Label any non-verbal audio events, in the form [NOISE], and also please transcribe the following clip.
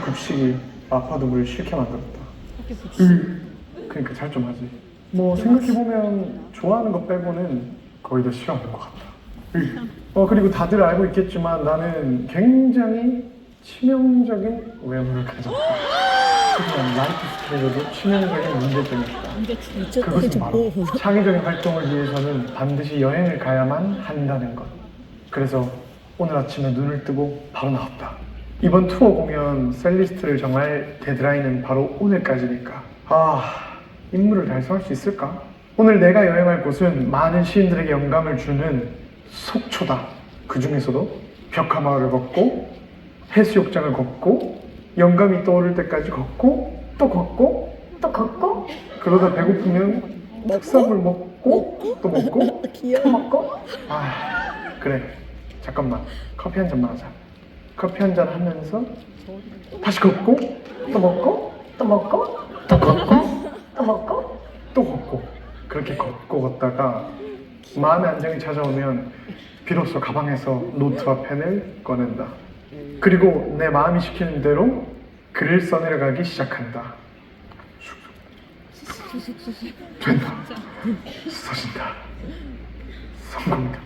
급식이 아파도 물 싫게 만들었다. 음. 그러니까 잘 좀 하지. 뭐 생각해보면 좋아하는 거 빼고는 거의 다 싫어하는 것 같다. 음. 어 그리고 다들 알고 있겠지만 나는 굉장히 치명적인 외모를 가졌다. 하지만 라이프 스타일에도 치명적인 문제점이 있다. 그것은 바로 창의적인 활동을 위해서는 반드시 여행을 가야만 한다는 것. 그래서 오늘 아침에 눈을 뜨고 바로 나왔다. 이번 투어 공연 셀리스트를 정할 데드라인은 바로 오늘까지니까. 아, 임무를 달성할 수 있을까? 오늘 내가 여행할 곳은 많은 시인들에게 영감을 주는 속초다. 그 중에서도 벽화마을을 걷고 해수욕장을 걷고 영감이 떠오를 때까지 걷고 또 걷고 또 걷고? 그러다 배고프면 특산물 먹고 또 먹고? [LAUGHS] 또 먹고? 아 그래. 잠깐만. 커피 한 잔만 하자 커피 한 잔 하면서 다시 걷고 또 먹고 또 먹고 또 걷고 또 먹고 또 걷고 그렇게 걷고 걷다가 마음의 안정이 찾아오면 비로소 가방에서 노트와 펜을 꺼낸다. 그리고 내 마음이 시키는 대로 글을 써내려가기 시작한다. 된다. 써진다. 성공이다